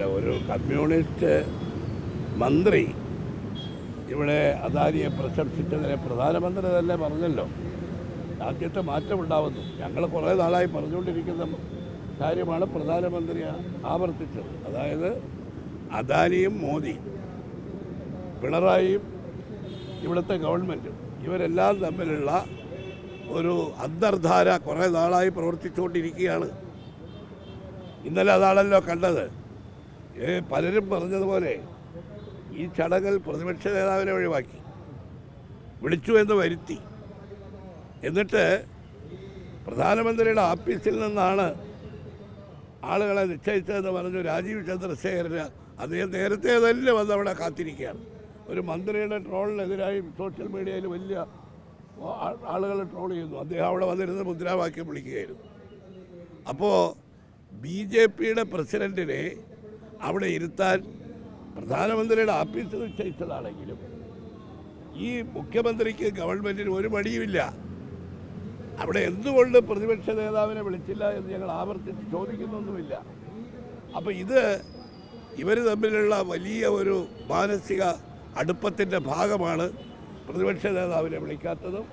അല്ല ഒരു കമ്മ്യൂണിസ്റ്റ് മന്ത്രി ഇവിടെ അദാനിയെ പ്രശംസിച്ചതിനെ പ്രധാനമന്ത്രി തന്നെ പറഞ്ഞല്ലോ. രാജ്യത്തെ മാറ്റമുണ്ടാവുന്നു. ഞങ്ങൾ കുറേ നാളായി പറഞ്ഞുകൊണ്ടിരിക്കുന്ന കാര്യമാണ് പ്രധാനമന്ത്രി ആവർത്തിച്ചത്. അതായത് അദാനിയും മോദി പിണറായിയും ഇവിടുത്തെ ഗവൺമെന്റും ഇവരെല്ലാം തമ്മിലുള്ള ഒരു അന്തർധാര കുറേ നാളായി പ്രവർത്തിച്ചുകൊണ്ടിരിക്കുകയാണ്. ഇന്നലെ അതാണല്ലോ കണ്ടത്. പലരും പറഞ്ഞതുപോലെ ഈ ചടങ്ങിൽ പ്രതിപക്ഷ നേതാവിനെ ഒഴിവാക്കി വിളിച്ചു എന്ന് വരുത്തി. എന്നിട്ട് പ്രധാനമന്ത്രിയുടെ ഓഫീസിൽ നിന്നാണ് ആളുകളെ നിശ്ചയിച്ചതെന്ന് പറഞ്ഞു രാജീവ് ചന്ദ്രശേഖരന് അദ്ദേഹം നേരത്തെ തന്നെ വന്ന് അവിടെ കാത്തിരിക്കുകയാണ്. ഒരു മന്ത്രിയുടെ ട്രോളിനെതിരായി സോഷ്യൽ മീഡിയയിൽ വലിയ ആളുകൾ ട്രോൾ ചെയ്യുന്നു. അദ്ദേഹം അവിടെ വന്നിരുന്ന് മുദ്രാവാക്യം വിളിക്കുകയായിരുന്നു. അപ്പോൾ ബി ജെ പിയുടെ പ്രസിഡന്റിനെ അവിടെ ഇരുത്താൻ പ്രധാനമന്ത്രിയുടെ ആഫീസ് നിശ്ചയിച്ചതാണെങ്കിലും ഈ മുഖ്യമന്ത്രിക്ക് ഗവൺമെന്റിന് ഒരു മടിയുമില്ല. അവിടെ എന്തുകൊണ്ട് പ്രതിപക്ഷ നേതാവിനെ വിളിച്ചില്ല എന്ന് ഞങ്ങൾ ആവർത്തിച്ച് ചോദിക്കുന്നൊന്നുമില്ല. അപ്പോൾ ഇത് ഇവർ തമ്മിലുള്ള വലിയ ഒരു മാനസിക അടുപ്പത്തിന്റെ ഭാഗമാണ് പ്രതിപക്ഷ നേതാവിനെ വിളിക്കാത്തതും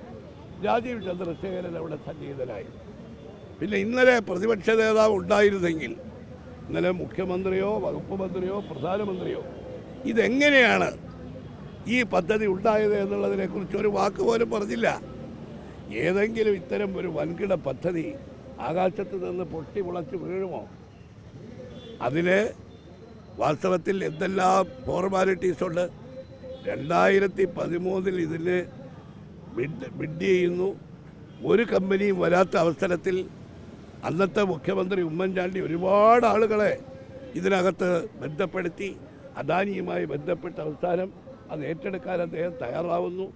രാജീവ് ചന്ദ്രശേഖരൻ അവിടെ സന്നിഹിതനായി. പിന്നെ ഇന്നലെ പ്രതിപക്ഷ നേതാവ് ഉണ്ടായിരുന്നെങ്കിൽ ഇന്നലെ മുഖ്യമന്ത്രിയോ വകുപ്പ് മന്ത്രിയോ പ്രധാനമന്ത്രിയോ ഇതെങ്ങനെയാണ് ഈ പദ്ധതി ഉണ്ടായത് എന്നുള്ളതിനെക്കുറിച്ച് ഒരു വാക്ക് പോലും പറഞ്ഞില്ല. ഏതെങ്കിലും ഇത്തരം ഒരു വൻകിട പദ്ധതി ആകാശത്ത് നിന്ന് പൊട്ടി മുളച്ച് വീഴുമോ? അതിന് വാസ്തവത്തിൽ എന്തെല്ലാം ഫോർമാലിറ്റീസ് ഉണ്ട്? രണ്ടായിരത്തി പതിമൂന്നിൽ ഇതിന് ബിഡ് ബിഡ് ചെയ്യുന്നു. ഒരു കമ്പനിയും വരാത്ത അവസരത്തിൽ അന്നത്തെ മുഖ്യമന്ത്രി ഉമ്മൻചാണ്ടി ഒരുപാട് ആളുകളെ ഇതിനകത്ത് ബന്ധപ്പെടുത്തി അദാനിയുമായി ബന്ധപ്പെട്ട അവസാനം അത് ഏറ്റെടുക്കാൻ അദ്ദേഹം തയ്യാറാവുന്നു.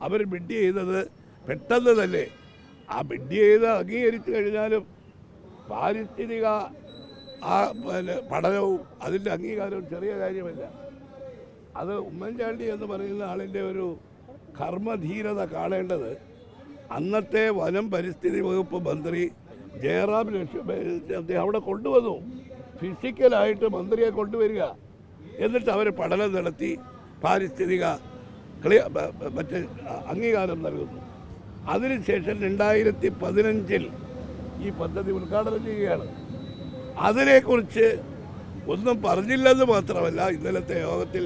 അവർ ബിഡ് ചെയ്തത് പെട്ടെന്ന് തന്നെ ആ ബിഡ് ചെയ്ത് അംഗീകരിച്ചു കഴിഞ്ഞാലും പാരിസ്ഥിതിക ആ പിന്നെ പഠനവും അതിന്റെ അംഗീകാരവും ചെറിയ കാര്യമല്ല. അത് ഉമ്മൻചാണ്ടി എന്ന് പറയുന്ന ആളിന്റെ ഒരു കർമ്മധീരത കാണേണ്ടത് അന്നത്തെ വനം പരിസ്ഥിതി വകുപ്പ് മന്ത്രി ജയറാം ലക്ഷ്മി അവിടെ കൊണ്ടുവന്നു. ഫിസിക്കലായിട്ട് മന്ത്രിയെ കൊണ്ടുവരിക. എന്നിട്ട് അവർ പഠനം നടത്തി പാരിസ്ഥിതിക ക്ലിയ മറ്റേ അംഗീകാരം നൽകുന്നു. അതിനുശേഷം രണ്ടായിരത്തി പതിനഞ്ചിൽ ഈ പദ്ധതി ഉദ്ഘാടനം ചെയ്യുകയാണ്. അതിനെക്കുറിച്ച് ഒന്നും പറഞ്ഞില്ലെന്ന് മാത്രമല്ല ഇന്നലത്തെ യോഗത്തിൽ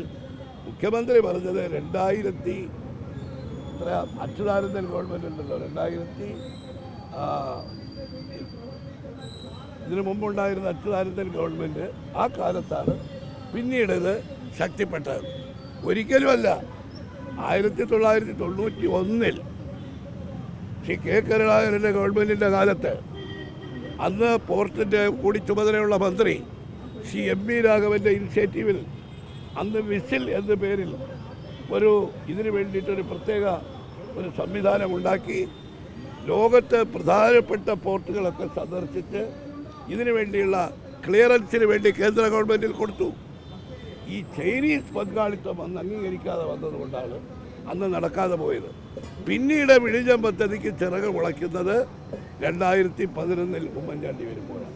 മുഖ്യമന്ത്രി പറഞ്ഞത് രണ്ടായിരത്തി അച്യുതാനന്ദൻ ഗവൺമെന്റ് ഉണ്ടല്ലോ രണ്ടായിരത്തി ഇതിനു മുമ്പുണ്ടായിരുന്ന അച്യുതാനന്ദൻ ഗവൺമെന്റ് ആ കാലത്താണ് പിന്നീട് ഇത് ശക്തിപ്പെട്ടത്. ഒരിക്കലുമല്ല ആയിരത്തി തൊള്ളായിരത്തി തൊണ്ണൂറ്റി ഒന്നിൽ ശ്രീ കെ കരുണാകരന്റെ ഗവൺമെന്റിന്റെ കാലത്ത് അന്ന് പോർട്ടിന്റെ കൂടി ചുമതലയുള്ള മന്ത്രി ശ്രീ എം വി രാഘവന്റെ ഇനിഷ്യേറ്റീവിൽ അന്ന് വിസിൽ എന്ന പേരിൽ ഒരു ഇതിനു വേണ്ടിയിട്ടൊരു പ്രത്യേക ഒരു സംവിധാനം ഉണ്ടാക്കി ലോകത്ത് പ്രധാനപ്പെട്ട പോർട്ടുകളൊക്കെ സന്ദർശിച്ച് ഇതിനു വേണ്ടിയുള്ള ക്ലിയറൻസിന് വേണ്ടി കേന്ദ്ര ഗവൺമെന്റിൽ കൊടുത്തു. ഈ ചൈനീസ് പങ്കാളിത്തം അന്ന് അംഗീകരിക്കാതെ വന്നതുകൊണ്ടാണ് അന്ന് നടക്കാതെ പോയത്. പിന്നീട് വിഴിഞ്ഞം പദ്ധതിക്ക് ചിറക് മുളയ്ക്കുന്നത് രണ്ടായിരത്തി പതിനൊന്നിൽ ഉമ്മൻചാണ്ടി വരുമ്പോഴാണ്.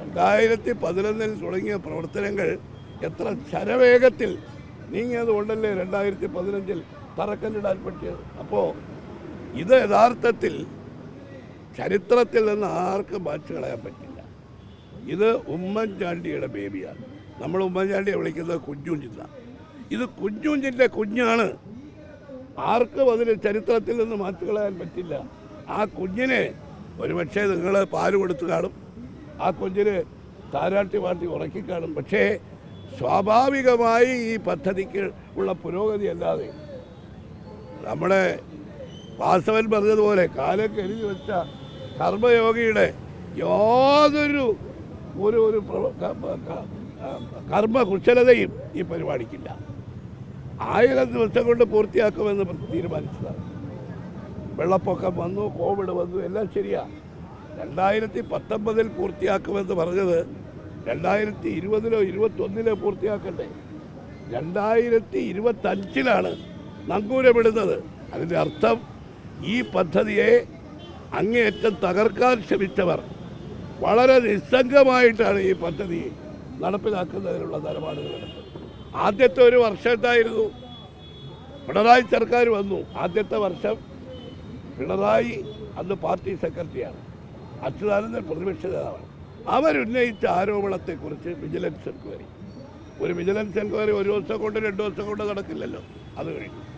രണ്ടായിരത്തി പതിനൊന്നിൽ തുടങ്ങിയ പ്രവർത്തനങ്ങൾ എത്ര ശരവേഗത്തിൽ നീങ്ങിയത് കൊണ്ടല്ലേ രണ്ടായിരത്തി പതിനഞ്ചിൽ തറക്കല്ലിടാൻ പറ്റിയത്? അപ്പോൾ ഇത് യഥാർത്ഥത്തിൽ ചരിത്രത്തിൽ നിന്ന് ആർക്കും മാറ്റി കളയാൻ പറ്റില്ല. ഇത് ഉമ്മൻചാണ്ടിയുടെ ബേബിയാണ്. നമ്മൾ ഉമ്മൻചാണ്ടിയെ വിളിക്കുന്നത് കുഞ്ഞുഞ്ചിന്ന ഇത് കുഞ്ഞുഞ്ചിന്റെ കുഞ്ഞാണ്. ആർക്കും അതിന് ചരിത്രത്തിൽ നിന്ന് മാറ്റി കളയാൻ പറ്റില്ല. ആ കുഞ്ഞിനെ ഒരുപക്ഷെ നിങ്ങൾ പാൽ കൊടുത്ത് കാണും. ആ കുഞ്ഞിന് താരാട്ടി പാട്ടി ഉറക്കി കാണും. പക്ഷേ സ്വാഭാവികമായി ഈ പദ്ധതിക്ക് ഉള്ള പുരോഗതി അല്ലാതെ നമ്മുടെ വാസവൻ പറഞ്ഞതുപോലെ കാലൊക്കെ എഴുതി വെച്ച കർമ്മയോഗിയുടെ യാതൊരു ഒരു ഒരു കർമ്മ കുശലതയും ഈ പരിപാടിക്കില്ല. ആയിരം ദിവസം കൊണ്ട് പൂർത്തിയാക്കുമെന്ന് തീരുമാനിച്ചതാണ്. വെള്ളപ്പൊക്കം വന്നു കോവിഡ് വന്നു എല്ലാം ശരിയാണ് രണ്ടായിരത്തി പത്തൊമ്പതിൽ പൂർത്തിയാക്കുമെന്ന് പറഞ്ഞത് രണ്ടായിരത്തി ഇരുപതിലോ ഇരുപത്തൊന്നിലോ പൂർത്തിയാക്കണ്ടേ? രണ്ടായിരത്തി ഇരുപത്തഞ്ചിലാണ് നങ്കൂരമിടുന്നത്. അതിന്റെ അർത്ഥം ഈ പദ്ധതിയെ അങ്ങേയറ്റം തകർക്കാൻ ശ്രമിച്ചവർ വളരെ നിസ്സംഗമായിട്ടാണ് ഈ പദ്ധതി നടപ്പിലാക്കുന്നതിനുള്ള നിലപാടുകൾ ആദ്യത്തെ ഒരു വർഷത്തായിരുന്നു പിണറായി സർക്കാർ വന്നു. ആദ്യത്തെ വർഷം പിണറായി അന്ന് പാർട്ടി സെക്രട്ടറിയാണ്. അച്യുതാനന്ദൻ പ്രതിപക്ഷ നേതാവാണ്. അവരുന്നയിച്ച ആരോപണത്തെക്കുറിച്ച് വിജിലൻസ് എൻക്വയറി. ഒരു വിജിലൻസ് എൻക്വയറി ഒരു ദിവസം കൊണ്ട് രണ്ട് ദിവസം കൊണ്ട് നടക്കില്ലല്ലോ. അത് കഴിഞ്ഞു.